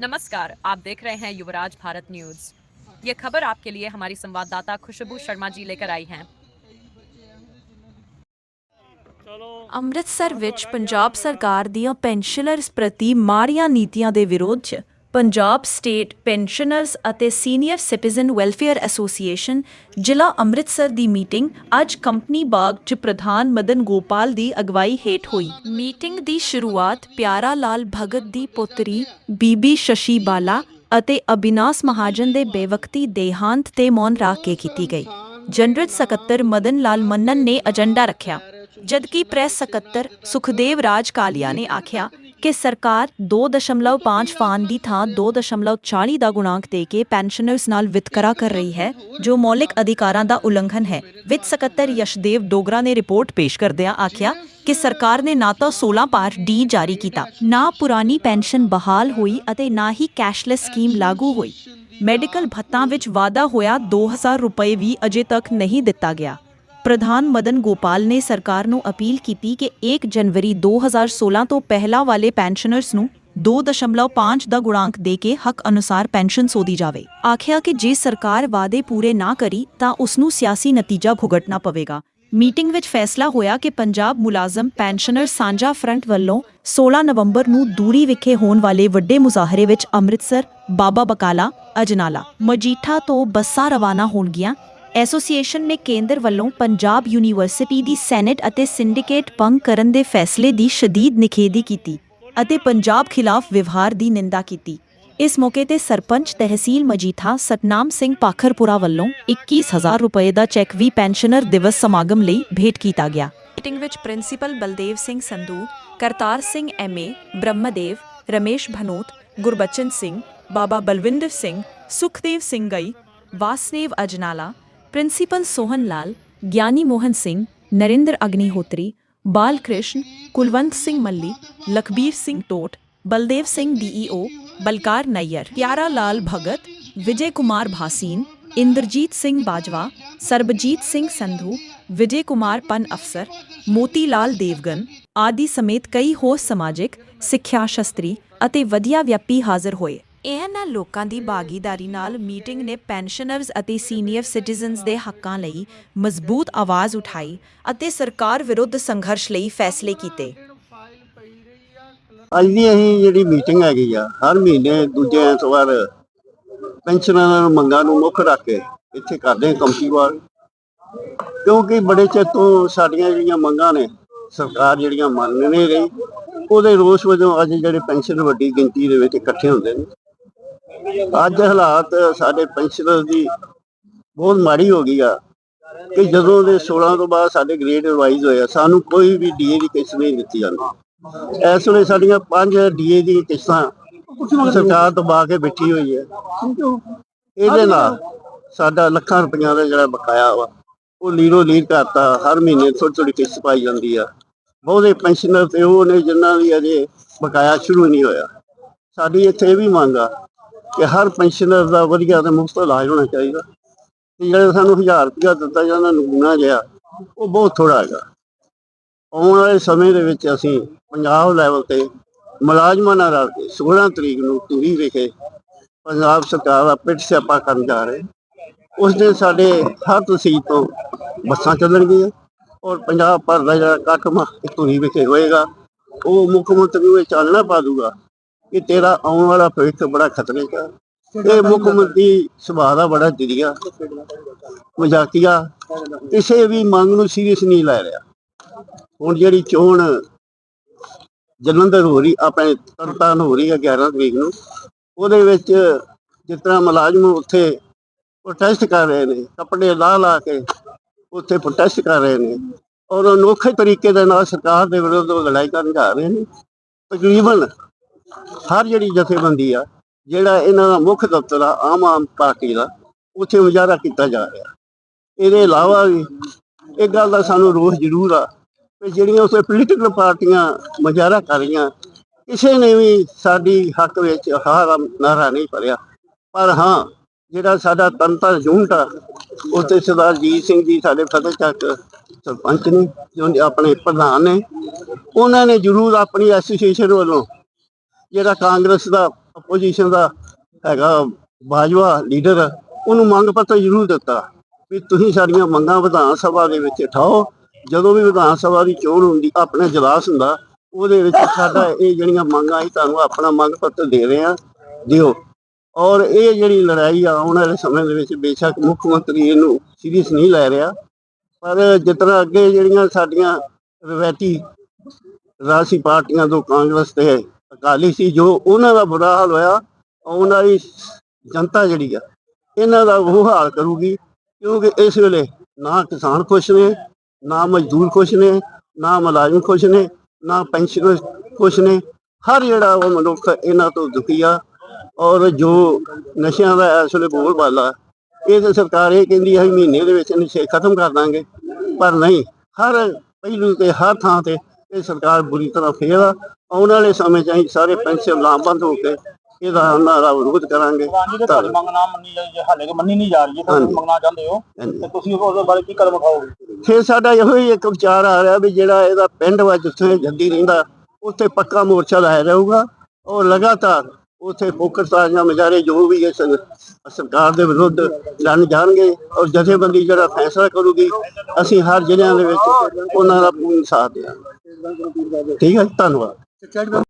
नमस्कार आप देख रहे हैं युवराज भारत न्यूज ये खबर आपके लिए हमारी संवाददाता खुशबू शर्मा जी लेकर आई हैं ਅੰਮ੍ਰਿਤਸਰ ਵਿੱਚ ਪੰਜਾਬ ਸਰਕਾਰ ਦੀਆਂ ਪੈਨਸ਼ਨਰਸ ਪ੍ਰਤੀ ਮਾੜੀਆਂ ਨੀਤੀਆਂ ਦੇ ਵਿਰੋਧ 'ਚ ਪੰਜਾਬ ਸਟੇਟ ਪੈਨਸ਼ਨਰਸ ਅਤੇ ਸੀਨੀਅਰ ਸਿਟੀਜ਼ਨ ਵੈਲਫੇਅਰ ਐਸੋਸੀਏਸ਼ਨ ਜ਼ਿਲ੍ਹਾ ਅੰਮ੍ਰਿਤਸਰ ਦੀ ਮੀਟਿੰਗ ਅੱਜ ਕੰਪਨੀ ਬਾਗ 'ਚ ਪ੍ਰਧਾਨ ਮਦਨ ਗੋਪਾਲ ਦੀ ਅਗਵਾਈ ਹੇਠ ਹੋਈ। ਮੀਟਿੰਗ ਦੀ ਸ਼ੁਰੂਆਤ ਪਿਆਰਾ ਲਾਲ ਭਗਤ ਦੀ ਪੁੱਤਰੀ ਬੀਬੀ ਸ਼ਸ਼ੀ ਬਾਲਾ ਅਤੇ ਅਬਿਨਾਸ ਮਹਾਜਨ ਦੇ ਬੇਵਕਤੀ ਦੇਹਾਂਤ ਤੇ ਮੌਨ ਰੱਖ ਕੇ ਕੀਤੀ ਗਈ। ਜਨਰਲ ਸਕੱਤਰ ਮਦਨ ਲਾਲ ਮੰਨਨ ਨੇ ਏਜੰਡਾ ਰੱਖਿਆ, ਜਦਕਿ ਪ੍ਰੈਸ ਸਕੱਤਰ ਸੁਖਦੇਵ ਰਾਜ ਕਾਲੀਆ ਨੇ ਆਖਿਆ ਕਿ ਸਰਕਾਰ 2.5 ਫਾਨ ਦੀ ਥਾਂ 2.40 ਦਾ ਗੁਣਾਂਕ ਦੇ ਕੇ ਪੈਨਸ਼ਨਰਸ ਨਾਲ ਵਿਤਕਰਾ ਕਰ ਰਹੀ ਹੈ, ਜੋ ਮੌਲਿਕ ਅਧਿਕਾਰਾਂ ਦਾ ਉਲੰਘਣ ਹੈ। ਵਿੱਤ ਸਕੱਤਰ ਯਸ਼ਦੇਵ ਡੋਗਰਾ ਨੇ ਰਿਪੋਰਟ ਪੇਸ਼ ਕਰਦਿਆਂ ਆਖਿਆ ਕਿ ਸਰਕਾਰ ਨੇ ਨਾ ਤਾਂ 16 ਪਾਰ ਡੀ ਜਾਰੀ ਕੀਤਾ, ਨਾ ਪੁਰਾਣੀ ਪੈਨਸ਼ਨ ਬਹਾਲ ਹੋਈ ਅਤੇ ਨਾ ਹੀ ਕੈਸ਼ਲੈਸ ਸਕੀਮ ਲਾਗੂ ਹੋਈ। ਮੈਡੀਕਲ ਭੱਤਾਂ ਵਿੱਚ ਵਾਧਾ ਹੋਇਆ 2000 ਰੁਪਏ ਵੀ ਅਜੇ ਤੱਕ ਨਹੀਂ ਦਿੱਤਾ ਗਿਆ। ਪ੍ਰਧਾਨ ਮਦਨ ਗੋਪਾਲ ਨੇ ਸਰਕਾਰ ਨੂੰ ਅਪੀਲ ਕੀਤੀ ਕਿ 1 ਜਨਵਰੀ 2016 ਤੋਂ ਪਹਿਲਾਂ ਵਾਲੇ ਪੈਨਸ਼ਨਰਸ ਨੂੰ 2.5 ਦਾ ਗੁਣਾਂਕ ਦੇ ਕੇ ਹੱਕ ਅਨੁਸਾਰ ਪੈਨਸ਼ਨ ਸੋਧੀ ਜਾਵੇ। ਆਖਿਆ ਕਿ ਜੇ ਸਰਕਾਰ ਵਾਅਦੇ ਪੂਰੇ ਨਾ ਕਰੀ, ਤਾਂ ਉਸ ਨੂੰ ਸਿਆਸੀ ਨਤੀਜਾ ਭੁਗਤਣਾ ਪਵੇਗਾ। ਮੀਟਿੰਗ ਵਿੱਚ ਫੈਸਲਾ ਹੋਇਆ ਕਿ ਪੰਜਾਬ ਮੁਲਾਜ਼ਮ ਪੈਨਸ਼ਨਰ ਸਾਂਝਾ ਫਰੰਟ ਵੱਲੋਂ 16 ਨਵੰਬਰ ਨੂੰ ਦੂਰੀ ਵਿਖੇ ਹੋਣ ਵਾਲੇ ਵੱਡੇ ਮੁਜ਼ਾਹਰੇ ਵਿੱਚ ਅੰਮ੍ਰਿਤਸਰ, ਬਾਬਾ ਬਕਾਲਾ, ਅਜਨਾਲਾ, ਮਜੀਠਾ ਤੋਂ ਬੱਸਾਂ ਰਵਾਨਾ ਹੋਣਗੀਆਂ। ਐਸੋਸੀਏਸ਼ਨ ਨੇ ਕੇਂਦਰ ਵੱਲੋਂ ਪੰਜਾਬ ਯੂਨੀਵਰਸਿਟੀ ਦੀ ਸੈਨੇਟ ਅਤੇ ਸਿੰਡੀਕੇਟ ਭੰਗ ਕਰਨ ਦੇ ਫੈਸਲੇ ਦੀ ਸ਼ਦੀਦ ਨਿਖੇਧੀ ਕੀਤੀ ਅਤੇ ਪੰਜਾਬ ਖਿਲਾਫ ਵਿਵਹਾਰ ਦੀ ਨਿੰਦਾ ਕੀਤੀ। ਇਸ ਮੌਕੇ ਤੇ ਸਰਪੰਚ ਤਹਿਸੀਲ ਮਜੀਠਾ ਸਤਨਾਮ ਸਿੰਘ ਪਾਖਰਪੁਰਾ ਵੱਲੋਂ 21000 ਰੁਪਏ ਦਾ ਚੈੱਕ ਵੀ ਪੈਨਸ਼ਨਰ ਦਿਵਸ ਸਮਾਗਮ ਲਈ ਭੇਟ ਕੀਤਾ ਗਿਆ। ਮੀਟਿੰਗ ਵਿੱਚ ਪ੍ਰਿੰਸੀਪਲ ਬਲਦੇਵ ਸਿੰਘ ਸੰਧੂ, ਕਰਤਾਰ ਸਿੰਘ ਐਮਏ ਬ੍ਰਹਮਦੇਵ, ਰਮੇਸ਼ ਭਨੋਤ, ਗੁਰਬਚਨ ਸਿੰਘ, ਬਾਬਾ ਬਲਵਿੰਦਰ ਸਿੰਘ, ਸੁਖਦੇਵ ਸਿੰਘ ਗਈ, ਵਾਸਨੇਵ ਅਜਨਾਲਾ ਪ੍ਰਿੰਸੀਪਲ ਸੋਹਨ ਲਾਲ ਗਿਆਨੀ ਮੋਹਨ ਸਿੰਘ, ਨਰਿੰਦਰ ਅਗਨੀਹੋਤਰੀ ਬਾਲ ਕ੍ਰਿਸ਼ਨ ਕੁਲਵੰਤ ਸਿੰਘ ਮੱਲੀ, ਲਖਬੀਰ ਸਿੰਘ ਟੋਟ, ਬਲਦੇਵ ਸਿੰਘ ਡੀਈਓ, ਬਲਕਾਰ ਨਈਅਰ ਪਿਆਰਾ ਲਾਲ ਭਗਤ, ਵਿਜੇ ਕੁਮਾਰ ਭਾਸੀਨ, ਇੰਦਰਜੀਤ ਸਿੰਘ ਬਾਜਵਾ, ਸਰਬਜੀਤ ਸਿੰਘ ਸੰਧੂ, ਵਿਜੇ ਕੁਮਾਰ ਪਨ ਅਫਸਰ ਮੋਤੀ ਲਾਲ ਦੇਵਗਨ ਆਦਿ ਸਮੇਤ ਕਈ ਹੋਰ ਸਮਾਜਿਕ, ਸਿੱਖਿਆ ਸ਼ਾਸਤਰੀ ਅਤੇ ਵਧੀਆ ਵਿਅਕਤੀ ਹਾਜ਼ਰ ਹੋਏ। ਇਹਨਾਂ ਲੋਕਾਂ ਦੀ ਭਾਗੀਦਾਰੀ ਨਾਲ ਮੀਟਿੰਗ ਨੇ ਪੈਨਸ਼ਨਰਜ਼ ਅਤੇ ਸੀਨੀਅਰ ਸਿਟੀਜ਼ਨਜ਼ ਦੇ ਹੱਕਾਂ ਲਈ ਮਜ਼ਬੂਤ ਆਵਾਜ਼ ਉਠਾਈ ਅਤੇ ਸਰਕਾਰ ਵਿਰੁੱਧ ਸੰਘਰਸ਼ ਲਈ ਫੈਸਲੇ ਕੀਤੇ। ਅੱਜ ਦੀ ਅਸੀਂ ਜਿਹੜੀ ਮੀਟਿੰਗ ਹੈਗੀ ਆ, ਹਰ ਮਹੀਨੇ ਦੂਜੇ ਐਤਵਾਰ ਪੈਨਸ਼ਨਰਾਂ ਮੰਗਾਂ ਨੂੰ ਮੁੱਖ ਰੱਖ ਕੇ ਇੱਥੇ ਕਰਦੇ ਹਾਂ ਕੰਪਨੀਵਾਰ ਕਿਉਂਕਿ ਬੜੇ ਚਿਰ ਤੋਂ ਸਾਡੀਆਂ ਜਿਹੜੀਆਂ ਮੰਗਾਂ ਨੇ, ਸਰਕਾਰ ਜਿਹੜੀਆਂ ਮੰਨ ਨਹੀਂ ਰਹੀ, ਉਹਦੇ ਰੋਸ ਵਜੋਂ ਅੱਜ ਜਿਹੜੇ ਪੈਨਸ਼ਨ ਵੱਡੀ ਗਿਣਤੀ ਦੇ ਵਿੱਚ ਇਕੱਠੇ ਹੁੰਦੇ ਨੇ। ਅੱਜ ਹਾਲਾਤ ਸਾਡੇ ਪੈਨਸ਼ਨਰ ਦੀ ਬਹੁਤ ਮਾੜੀ ਹੋ ਗਈ ਆ ਕਿ ਜਦੋਂ ਦੇ 16 ਤੋਂ ਬਾਅਦ ਸਾਡੇ ਗ੍ਰੇਡ ਰਿਵਾਈਜ਼ ਹੋਇਆ ਸਾਨੂੰ ਕੋਈ ਵੀ ਡੀਏ ਦੀ ਕਿਸ਼ਤ ਨਹੀਂ ਦਿੱਤੀ ਜਾਂਦੀ। ਇਸ ਵੇਲੇ ਸਾਡੀਆਂ ਪੰਜ ਡੀਏ ਦੀ ਕਿਸ਼ਤਾਂ ਸਰਕਾਰ ਦਬਾ ਕੇ ਬੈਠੀ ਹੋਈ ਹੈ ਇਹਦੇ ਨਾਲ ਸਾਡਾ ਲੱਖਾਂ ਰੁਪਈਆ ਦਾ ਜਿਹੜਾ ਬਕਾਇਆ ਵਾ, ਉਹ ਲੀਰੋ ਲੀਰ ਕਰਤਾ, ਹਰ ਮਹੀਨੇ ਥੋੜੀ ਥੋੜੀ ਕਿਸ਼ਤ ਪਾਈ ਜਾਂਦੀ ਆ। ਬਹੁਤੇ ਪੈਨਸ਼ਨਰ ਤੇ ਉਹ ਨੇ ਜਿਨ੍ਹਾਂ ਦੀ ਅਜੇ ਬਕਾਇਆ ਸ਼ੁਰੂ ਨਹੀਂ ਹੋਇਆ। ਸਾਡੀ ਇੱਥੇ ਇਹ ਵੀ ਮੰਗ ਆ ਕਿ ਹਰ ਪੈਨਸ਼ਨਰ ਦਾ ਵਧੀਆ ਤੇ ਮੁਫਤ ਇਲਾਜ ਹੋਣਾ ਚਾਹੀਦਾ। ਤੇ ਜਿਹੜੇ ਸਾਨੂੰ 1000 ਰੁਪਇਆ ਦਿੱਤਾ ਜਾਂਦਾ ਨਮੂਨਾ ਜਿਹਾ, ਉਹ ਬਹੁਤ ਥੋੜਾ ਹੈਗਾ। ਆਉਣ ਵਾਲੇ ਸਮੇਂ ਦੇ ਵਿੱਚ ਅਸੀਂ ਪੰਜਾਬ ਲੈਵਲ ਤੇ ਮੁਲਾਜ਼ਮਾਂ ਨਾਲ ਰਲ ਕੇ 16 ਤਰੀਕ ਨੂੰ ਧੂਰੀ ਵਿਖੇ ਪੰਜਾਬ ਸਰਕਾਰ ਦਾ ਪਿੱਟ ਸਿਆਪਾ ਕਰਨ ਜਾ ਰਹੇ। ਉਸ ਦਿਨ ਸਾਡੇ ਹਰ ਤਹਿਸੀਲ ਤੋਂ ਬੱਸਾਂ ਚੱਲਣਗੀਆਂ ਔਰ ਪੰਜਾਬ ਭਰ ਦਾ ਜਿਹੜਾ ਕੱਟਮਾ ਧੂਰੀ ਵਿਖੇ ਹੋਏਗਾ, ਉਹ ਮੁੱਖ ਮੰਤਰੀ ਨੂੰ ਇਹ ਚਾਨਣਾ ਪਾ ਦੂਗਾ ਕਿ ਤੇਰਾ ਆਉਣ ਵਾਲਾ ਭਵਿੱਖ ਬੜਾ ਖਤਰੇ 'ਚ ਇਹ ਮੁੱਖ ਮੰਤਰੀ ਸੁਭਾਅ ਦਾ ਬੜਾ ਜਰੀਆ। ਮਜ਼ਾਕੀਆ। ਕਿਸੇ ਵੀ ਮੰਗ ਨੂੰ ਸੀਰੀਅਸ ਨਹੀਂ ਲੈ ਰਿਹਾ। ਹੁਣ ਜਿਹੜੀ ਚੋਣ ਜਲੰਧਰ ਹੋ ਰਹੀ, ਆਪਣੇ ਤਰਨਤਾਰਨ ਹੋ ਰਹੀ ਹੈ 11 ਤਰੀਕ ਨੂੰ, ਉਹਦੇ ਵਿੱਚ ਜਿਸ ਤਰ੍ਹਾਂ ਮੁਲਾਜ਼ਮ ਉੱਥੇ ਪ੍ਰੋਟੈਸਟ ਕਰ ਰਹੇ ਨੇ, ਕੱਪੜੇ ਲਾ ਲਾ ਕੇ ਉੱਥੇ ਪ੍ਰੋਟੈਸਟ ਕਰ ਰਹੇ ਨੇ, ਔਰ ਅਨੋਖੇ ਤਰੀਕੇ ਦੇ ਨਾਲ ਸਰਕਾਰ ਦੇ ਵਿਰੁੱਧ ਲੜਾਈ ਕਰਨ ਜਾ ਰਹੇ ਨੇ। ਤਕਰੀਬਨ ਹਰ ਜਿਹੜੀ ਜਥੇਬੰਦੀ ਆ, ਜਿਹੜਾ ਇਹਨਾਂ ਦਾ ਮੁੱਖ ਦਫ਼ਤਰ ਆ, ਆਮ ਆਮ ਪਾਰਟੀ ਦਾ, ਉੱਥੇ ਮੁਜ਼ਾਹਰਾ ਕੀਤਾ ਜਾ ਰਿਹਾ। ਇਹਦੇ ਇਲਾਵਾ ਵੀ ਇਹ ਗੱਲ ਦਾ ਸਾਨੂੰ ਰੋਸ ਜ਼ਰੂਰ ਆ ਕਿ ਜਿਹੜੀਆਂ ਉਸੇ ਪੋਲੀਟੀਕਲ ਪਾਰਟੀਆਂ ਮੁਜ਼ਾਹਰਾ ਕਰ ਰਹੀਆਂ, ਕਿਸੇ ਨੇ ਵੀ ਸਾਡੀ ਹੱਕ ਵਿੱਚ ਹਾਰਾ ਨਾਰਾ ਨਹੀਂ ਭਰਿਆ। ਪਰ ਹਾਂ, ਜਿਹੜਾ ਸਾਡਾ ਤੰਤਰ ਜੂੰਟ ਆ, ਉੱਥੇ ਸਰਦਾਰ ਜੀਤ ਸਿੰਘ ਜੀ ਸਾਡੇ ਫਤਿਹ ਚੱਕ ਸਰਪੰਚ ਨੇ, ਜੋ ਆਪਣੇ ਪ੍ਰਧਾਨ ਨੇ, ਉਹਨਾਂ ਨੇ ਜ਼ਰੂਰ ਆਪਣੀ ਐਸੋਸੀਏਸ਼ਨ ਵੱਲੋਂ ਜਿਹੜਾ ਕਾਂਗਰਸ ਦਾ ਆਪੋਜੀਸ਼ਨ ਦਾ ਹੈਗਾ ਬਾਜਵਾ ਲੀਡਰ ਉਹਨੂੰ ਮੰਗ ਪੱਤਰ ਜ਼ਰੂਰ ਦਿੱਤਾ ਵੀ ਤੁਸੀਂ ਸਾਡੀਆਂ ਮੰਗਾਂ ਵਿਧਾਨ ਸਭਾ ਦੇ ਵਿੱਚ ਉਠਾਓ। ਜਦੋਂ ਵੀ ਵਿਧਾਨ ਸਭਾ ਦੀ ਚੋਣ ਹੁੰਦੀ, ਆਪਣਾ ਜਲਾਸ ਹੁੰਦਾ, ਉਹਦੇ ਵਿੱਚ ਸਾਡਾ ਇਹ ਜਿਹੜੀਆਂ ਮੰਗਾਂ ਅਸੀਂ ਤੁਹਾਨੂੰ ਆਪਣਾ ਮੰਗ ਪੱਤਰ ਦੇ ਰਹੇ ਹਾਂ, ਦਿਓ। ਔਰ ਇਹ ਜਿਹੜੀ ਲੜਾਈ ਆ, ਆਉਣ ਵਾਲੇ ਸਮੇਂ ਦੇ ਵਿੱਚ ਬੇਸ਼ੱਕ ਮੁੱਖ ਮੰਤਰੀ ਇਹਨੂੰ ਸੀਰੀਅਸ ਨਹੀਂ ਲੈ ਰਿਹਾ। ਪਰ ਜਿਤਨਾ ਅੱਗੇ ਜਿਹੜੀਆਂ ਸਾਡੀਆਂ ਰਵਾਇਤੀ ਰਾਸ਼ੀ ਪਾਰਟੀਆਂ ਤੋਂ ਕਾਂਗਰਸ ਤੇ ਅਕਾਲੀ ਸੀ, ਜੋ ਉਹਨਾਂ ਦਾ ਬੁਰਾ ਹਾਲ ਹੋਇਆ, ਆਉਣ ਵਾਲੀ ਜਨਤਾ ਜਿਹੜੀ ਆ, ਇਹਨਾਂ ਦਾ ਉਹ ਹਾਲ ਕਰੂਗੀ, ਕਿਉਂਕਿ ਇਸ ਵੇਲੇ ਨਾ ਕਿਸਾਨ ਖੁਸ਼ ਨੇ, ਨਾ ਮਜ਼ਦੂਰ ਖੁਸ਼ ਨੇ, ਨਾ ਮੁਲਾਜ਼ਮ ਖੁਸ਼ ਨੇ, ਨਾ ਪੈਨਸ਼ਨਰ ਖੁਸ਼ ਨੇ, ਹਰ ਜਿਹੜਾ ਉਹ ਮਨੁੱਖ ਇਹਨਾਂ ਤੋਂ ਦੁਖੀ ਆ, ਔਰ ਜੋ ਨਸ਼ਿਆਂ ਦਾ ਇਸ ਵੇਲੇ ਬੋਲ ਬਾਲਾ ਇਹ ਤਾਂ ਸਰਕਾਰ ਇਹ ਕਹਿੰਦੀ ਹੈ ਮਹੀਨੇ ਦੇ ਵਿੱਚ ਨਸ਼ੇ ਖਤਮ ਕਰ ਦਾਂਗੇ, ਪਰ ਨਹੀਂ, ਹਰ ਪਹਿਲੂ ਤੇ ਹਰ ਥਾਂ ਤੇ ਇਹ ਸਰਕਾਰ ਬੁਰੀ ਤਰ੍ਹਾਂ ਫੇਲ ਆ ਆਉਣ ਵਾਲੇ ਸਮੇਂ 'ਚ ਅਸੀਂ ਸਾਰੇ ਪੈਨਸ਼ਨ ਲਾਮਬੰਦ ਹੋ ਕੇ ਇਹਦਾ ਦਾ ਵਿਰੋਧ ਕਰਾਂਗੇ। ਜੀ ਜੇ ਤੁਹਾਡੀ ਮੰਗ ਨਾ ਮੰਨੀ ਜਾਈ ਜੇ ਹਾਲੇ ਕਿ ਮੰਨੀ ਨਹੀਂ ਜਾ ਰਹੀ ਜੇ ਤੁਸੀਂ। ਮੰਗਣਾ ਚਾਹੁੰਦੇ ਹੋ। ਤੇ ਤੁਸੀਂ ਉਹਦੇ ਬਾਰੇ ਕੀ ਕਦਮ ਉਠਾਓਗੇ? ਫਿਰ ਸਾਡਾ ਇਹੋ ਹੀ ਇੱਕ ਵਿਚਾਰ ਆ ਰਿਹਾ ਵੀ ਜਿਹੜਾ ਇਹਦਾ ਪਿੰਡ ਵਾ ਜਿੱਥੇ ਜੱਦੀ ਰਹਿੰਦਾ ਉੱਥੇ ਪੱਕਾ ਮੋਰਚਾ ਲਾਇਆ ਰਹੂਗਾ ਔਰ ਲਗਾਤਾਰ ਉੱਥੇ ਫੋਕਸਤਾਰੀਆਂ ਮਜਾਰੇ ਜੋ ਵੀ ਇਸ ਸਰਕਾਰ ਦੇ ਵਿਰੁੱਧ ਲੜਨ ਜਾਣਗੇ ਔਰ ਜਥੇਬੰਦੀ ਜਿਹੜਾ ਫੈਸਲਾ ਕਰੂਗੀ ਅਸੀਂ ਹਰ ਜ਼ਿਲ੍ਹਿਆਂ ਦੇ ਵਿੱਚ ਉਹਨਾਂ ਦਾ ਪੂਰਨ ਸਾਥ ਦੇਵਾਂਗੇ। ਠੀਕ ਹੈ ਜੀ, ਧੰਨਵਾਦ